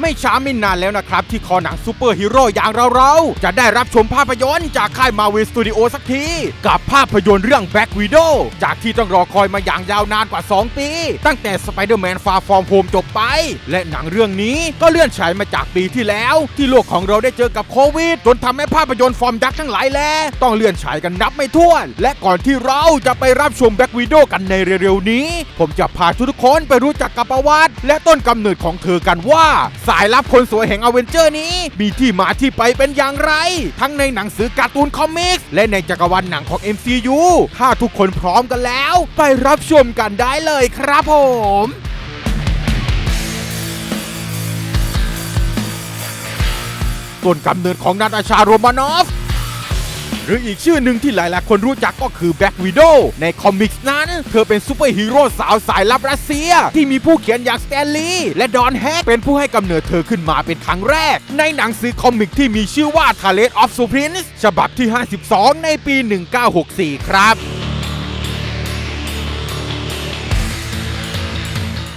ไม่ช้าไม่นานแล้วนะครับ ที่คอหนังซูเปอร์ฮีโร่อย่างเราๆ จะได้รับชมภาพยนตร์จากค่ายมาวิสตูดิโอสักที กับภาพยนตร์เรื่อง Black Widow จากที่ต้องรอคอยมาอย่างยาวนานกว่า 2 ปี ตั้งแต่ Spider-Man Far From Home จบไป และหนังเรื่องนี้ก็เลื่อนฉายมาจากปีที่แล้ว ที่โลกของเราได้เจอกับโควิด จนทำให้ภาพยนตร์ฟอร์มยักษ์ทั้งหลายแลต้องเลื่อนฉายกันนับไม่ถ้วน และก่อนที่เราจะไปรับชม Black Widow กันในเร็วๆนี้ ผมจะพาทุกคนไปรู้จักกับประวัติและต้นกำเนิดของเธอกันว่าสายลับคนสวยแห่งอเวนเจอร์นี้ มีที่มาที่ไปเป็นอย่างไร ทั้งในหนังสือการ์ตูนคอมิกส์และในจักรวาลหนังของ MCU ถ้าทุกคนพร้อมกันแล้ว ไปรับชมกันได้เลยครับผมต้นกำเนิดของนาตาชาโรมานอฟ หรืออีกชื่อหนึ่งที่หลายๆ คนรู้จักก็คือแบ็กวิด o w ในคอมิกส์นั้น เธอเป็นซูเปอร์ฮีโร่สาวสายลับรัสเซีย ที่มีผู้เขียนอย่างสแตนลีย์และดอนแฮกเป็นผู้ให้กำเนิดเธอขึ้นมาเป็นครั้งแรก ในหนังสือคอมิกที่มีชื่อว่า t a l e t of s u p r i n c e ฉบับที่ 52 ในปี 1964 ครับ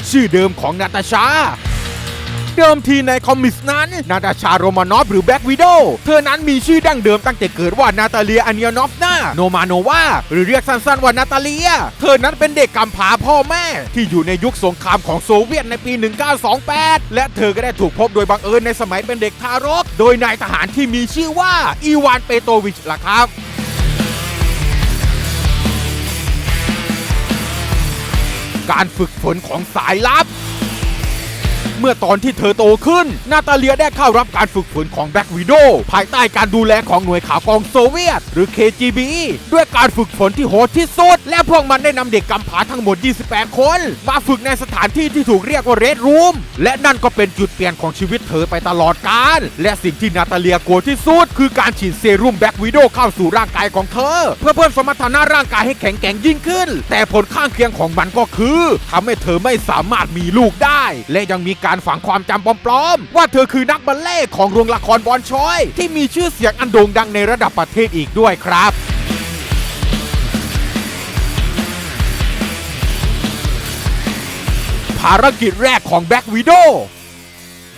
ชื่อเดิมของนาตาชา เดิมทีในคอมมิสนั้น นาตาชาโรมานอฟหรือแบ็กวิดเธอนั้นมีชื่อดั้งเดิมตั้งแต่เกิดว่านาตาเลียอันเนียนอฟนาโนมาโนวาหรือเรียกสั้นๆว่านาตาเลีย เธอนั้นเป็นเด็กกำพร้าพ่อแม่ ที่อยู่ในยุคสงครามของโซเวียตในปี 1928 และเธอก็ได้ถูกพบโดยบังเอิญในสมัยเป็นเด็กทารก โดยนายทหารที่มีชื่อว่าอีวานเปโตวิชล่ะครับการฝึกฝนของสายลับ เมื่อตอนที่เธอโตขึ้น นาตาเลียได้เข้ารับการฝึกฝนของแบ็กวิดภายใต้การดูแลของหน่วยข่าวกองโซเวียต หรือ KGB ด้วยการฝึกฝนที่โหดที่สุด และพวกมันได้นำเด็กกำพร้าทั้งหมด 28 คน มาฝึกในสถานที่ที่ถูกเรียกว่าเรดรูมและนั่นก็เป็นจุดเปลี่ยนของชีวิตเธอไปตลอดกาลและสิ่งที่นาตาเลียกลัวที่สุดคือการฉีดเซรุ่มแบ็กวิดเข้าสู่ร่างกายของเธอ เพื่อเพิ่มสมรรถนะร่างกายให้แข็งแกร่งยิ่งขึ้น แต่ผลข้างเคียงของมันก็คือทำให้เธอไม่สามารถมีลูกได้ และยังมีการการฝังความจำปลอมๆ ว่าเธอคือนักบัลเล่ของโรงละครบอลชอย ที่มีชื่อเสียงอันโด่งดังในระดับประเทศอีกด้วยครับภารกิจแรกของแบ็กวิด o w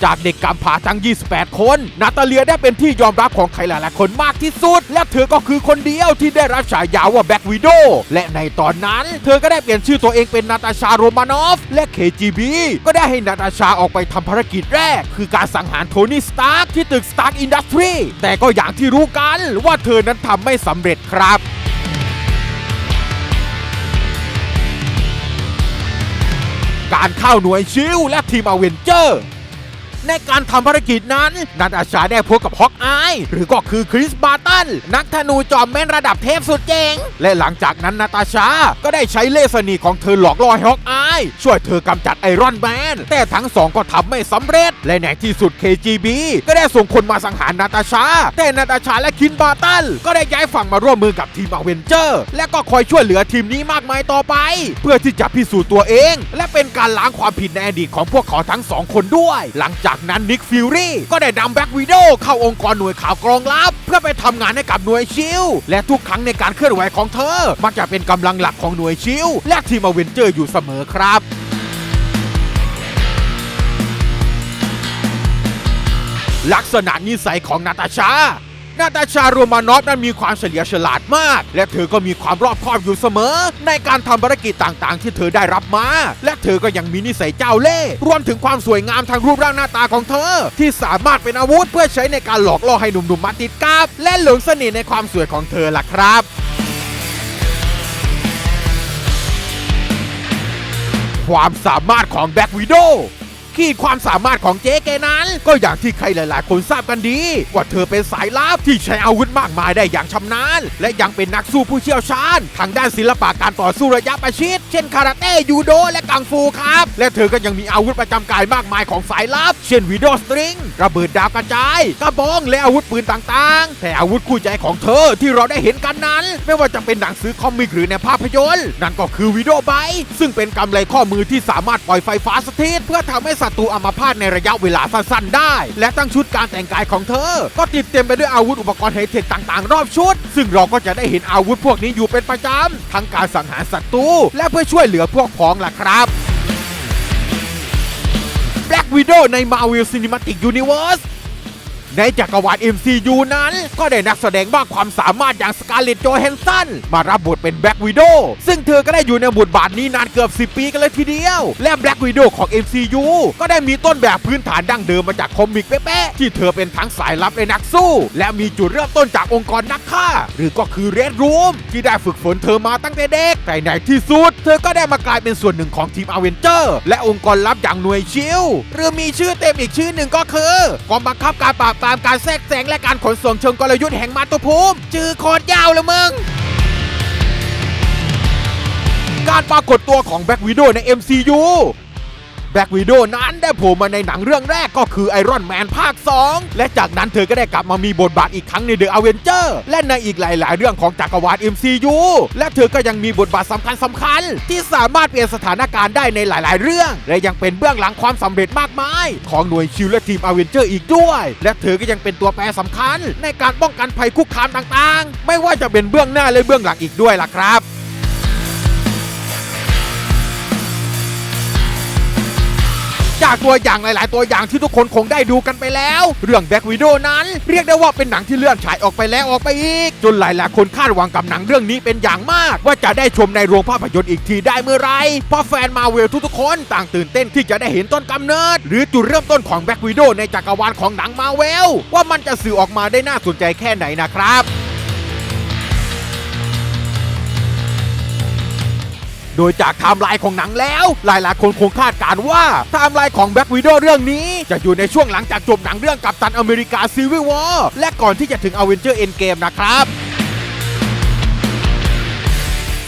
จากเด็กกำพร้าทั้ง 28 คน นาตาเลียได้เป็นที่ยอมรับของใครหลายๆคนมากที่สุด และเธอก็คือคนเดียวที่ได้รับฉายาว่าแบ็กวิด o w และในตอนนั้น เธอก็ได้เปลี่ยนชื่อตัวเองเป็นนาตาชาโรมานอฟ และ KGB ก็ได้ให้นาตาชาออกไปทำภารกิจแรก คือการสังหารโทนี่สตาร์กที่ตึกสตาร์กอินดัสทรีแต่ก็อย่างที่รู้กันว่าเธอนั้นทำไม่สำเร็จครับการเข้าหน่วยชิลและทีมอเวนเจอร์ ในการทำภารกิจนั้นนาตาชาได้พบกับฮอกอายหรือก็คือคริสบาร์ตันนักธนูจอมแม่นระดับเทพสุดเจ๋งและหลังจากนั้นนาตาชาก็ได้ใช้เล่ห์สนีของเธอหลอกล่อฮอกอายช่วยเธอกำจัดไอรอนแมนแต่ทั้งสองก็ทำไม่สำเร็จ และในที่สุด KGB ก็ได้ส่งคนมาสังหารนาตาชา แต่นาตาชาและคินบาร์ตันก็ได้ย้ายฝั่งมาร่วมมือกับทีมอเวนเจอร์ และก็คอยช่วยเหลือทีมนี้มากมายต่อไป เพื่อที่จะพิสูจน์ตัวเอง และเป็นการล้างความผิดในอดีตของพวกเขาทั้งสองคนด้วย หลังจากากนั้นนิกฟิวรี่ก็ได้นำแบ็กวีดเข้าองค์กรหน่วยข่าวกรองลับ เพื่อไปทำงานให้กับหน่วยชิลและทุกครั้งในการเคลื่อนไหวของเธอ มักจะเป็นกำลังหลักของหน่วยชิลและทีมอเวนเจอร์อยู่เสมอครับลักษณะนิสัยของนาตาชา นาตาชาโรมานอฟนั้นมีความเฉลียวฉลาดมาก และเธอก็มีความรอบคอบอยู่เสมอ ในการทำภารกิจต่างๆ ที่เธอได้รับมา และเธอก็ยังมีนิสัยเจ้าเล่ห์รวมถึงความสวยงามทางรูปร่างหน้าตาของเธอ ที่สามารถเป็นอาวุธเพื่อใช้ในการหลอกล่อให้หนุ่มๆมาติดกับและหลงเสน่ห์ในความสวยของเธอล่ะครับความสามารถของแบ็กวิด ขีดความสามารถของเจ๊แกนั้น ก็อย่างที่ใครหลายๆ คนทราบกันดี ว่าเธอเป็นสายลับที่ใช้อาวุธมากมายได้อย่างชำนาญ และยังเป็นนักสู้ผู้เชี่ยวชาญ ทางด้านศิลปะการต่อสู้ระยะประชิด เช่นคาราเต้ยูโดและกังฟูครับ และเธอก็ยังมีอาวุธประจำกายมากมายของสายลับ เช่นวิดอสตริงระเบิดดาวกระจายกระบองและอาวุธปืนต่างๆ แต่อาวุธคู่ใจของเธอที่เราได้เห็นกันนั้น ไม่ว่าจะเป็นหนังสือคอมิกหรือในภาพยนตร์นั่นก็คือวิดโอไบซึ่งเป็นกำไลข้อมือที่สามารถปล่อยไฟฟ้าสถิตเพื่อทำให้ศัตรูอัมาพาตในระยะเวลาสั้นๆได้ และตั้งชุดการแต่งกายของเธอ ก็ติดเต็มไปด้วยอาวุธอุปกรณ์ไฮเทคต่างๆ รอบชุด ซึ่งเราก็จะได้เห็นอาวุธพวกนี้อยู่เป็นประจำทั้งการสังหารศัตรูและเพื่อช่วยเหลือพวกพ้องล่ะครับ Black Widow ใน Marvel Cinematic Universe ในจักรวาล MCU นั้น ก็ได้นักแสดงมากความสามารถอย่างสกาเลตโจแฮนสันมารับบทเป็นแบล็กวิด o w ซึ่งเธอก็ได้อยู่ในบทบาทนี้นานเกือบ 10 ปีกันเลยทีเดียว และแบล็กวิด o w ของ MCU ก็ได้มีต้นแบบพื้นฐานดั้งเดิมมาจากคอมิกเป๊ะๆที่เธอเป็นทั้งสายลับและนักสู้ และมีจุดเริ่มต้นจากองค์กรนักฆ่า หรือก็คือ Red Room ที่ได้ฝึกฝนเธอมาตั้งแต่เด็กแต่ในที่สุด เธอก็ได้มากลายเป็นส่วนหนึ่งของทีมอเวนเจอร์และองค์กรลับอย่างหน่วยชิลหรือมีชื่อเต็มอีกชื่อหนึ่งก็คือกองบังคับการปราบตามการแทรกแซงและการขนส่งเชิงกลยุทธ์แห่งมาตุภูมิ จือโคตรยาวเลยมึง การปรากฏตัวของแบ็กวิดโดใน MCU แบ็กวิด o w นั้นได้โผล่มาในหนังเรื่องแรกก็คือไอรอนแมนภาค 2 และจากนั้นเธอก็ได้กลับมามีบทบาทอีกครั้งในเดอะอเวนเจอร์และในอีกหลาย ๆ เรื่องของจักรวาล MCU และเธอก็ยังมีบทบาทสำคัญสำคัญ ที่สามารถเปลี่ยนสถานการณ์ได้ในหลาย ๆ เรื่อง และยังเป็นเบื้องหลังความสำเร็จมากมาย ของหน่วยชิลและทีมอเวนเจอร์อีกด้วย และเธอก็ยังเป็นตัวแปรสำคัญ ในการป้องกันภัยคุกคามต่าง ๆ ไม่ว่าจะเป็นเบื้องหน้าและเบื้องหลังอีกด้วยล่ะครับ จากตัวอย่างหลาย ๆ ตัวอย่างที่ทุกคนคงได้ดูกันไปแล้ว เรื่องแบ็กวิด o w นั้นเรียกได้ว่าเป็นหนังที่เลื่อนฉายออกไปแล้วออกไปอีก จนหลาย ๆ คนคาดหวังกับหนังเรื่องนี้เป็นอย่างมาก ว่าจะได้ชมในโรงภาพยนตร์อีกทีได้เมื่อไรเพราะแฟนมาเวลทุก ๆ คนต่างตื่นเต้นที่จะได้เห็นต้นกำเนิด หรือจุดเริ่มต้นของแบ็กวิด o w ในจักรวาลของหนังมาเวลว่ามันจะสื่อออกมาได้น่าสนใจแค่ไหนนะครับ โดยจากไทม์ไลน์ของหนังแล้ว หลายๆคนคงคาดการ์ว่าไทม์ไลน์ของแบ็กวิด o w เรื่องนี้ จะอยู่ในช่วงหลังจากจบหนังเรื่องกัปตันอเมริกาซีวิววอร์และก่อนที่จะถึงอเวนเจอร์เอ็นเกมนะครับ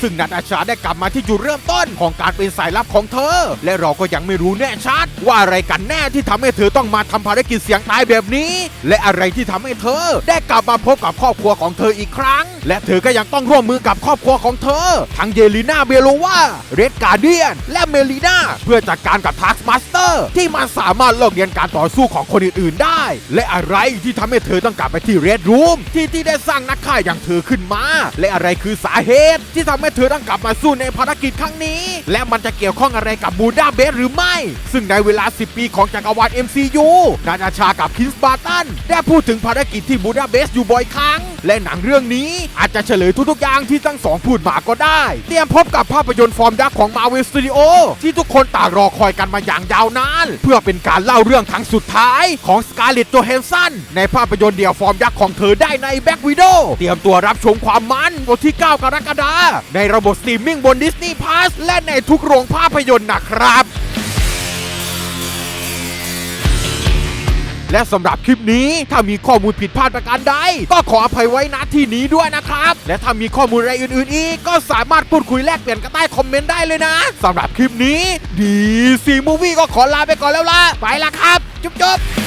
ซึ่งนัทอาชาได้กลับมาที่จุดเริ่มต้นของการเป็นสายลับของเธอ และเราก็ยังไม่รู้แน่ชัด ว่าอะไรกันแน่ที่ทำให้เธอต้องมาทำภารกิจเสียงตายแบบนี้ และอะไรที่ทำให้เธอ ได้กลับมาพบกับครอบครัวของเธออีกครั้ง และเธอก็ยังต้องร่วมมือกับครอบครัวของเธอ ทั้งเยลิน่าเบโลวาเรดการเดียน และเมลิน่าเพื่อจัดการกับทักมาสเตอร์ที่มันสามารถเลิกเรียนการต่อสู้ของคนอื่นๆได้ และอะไรที่ทำให้เธอต้องกลับไปที่เรดรูมที่ที่ได้สร้างนักฆ่าอย่างเธอขึ้นมา และอะไรคือสาเหตุที่ทำให้เธอต้องกลับมาสู้ในภารกิจครั้งนี้ และมันจะเกี่ยวข้องอะไรกับบูดาเบสหรือไม่ ซึ่งในเวลา 10 ปีของจักรวาล MCU นาตาชากับคินส์บาร์ตันได้พูดถึงภารกิจที่บูดาเบสอยู่บ่อยครั้ง และหนังเรื่องนี้อาจจะเฉลยทุกๆอย่างที่ทั้งสองพูดมาก็ได้ เตรียมพบกับภาพยนตร์ฟอร์มยักษ์ของ Marvel Studio ที่ทุกคนต่างรอคอยกันมาอย่างยาวนาน เพื่อเป็นการเล่าเรื่องครั้งสุดท้ายของสกาเลตโจแฮนสันในภาพยนตร์เดี่ยวฟอร์มยักษ์ของเธอได้ในแบ็กวิด o w เตรียมตัวรับชมความมันวันที่ 9 กรกฎาคมในระบบสตรีมมิ่งบน Disney Plus และในทุกโรงภาพยนตร์นะครับและสำหรับคลิปนี้ถ้ามีข้อมูลผิดพลาดประการใด ก็ขออภัยไว้ณที่นี้ด้วยนะครับ และถ้ามีข้อมูลอะไรอื่นๆอีก ก็สามารถพูดคุยแลกเปลี่ยนกันใต้คอมเมนต์ได้เลยนะสำหรับคลิปนี้ดีซีมูวี่ก็ขอลาไปก่อนแล้วล่ะ ไปละครับ จุ๊บๆ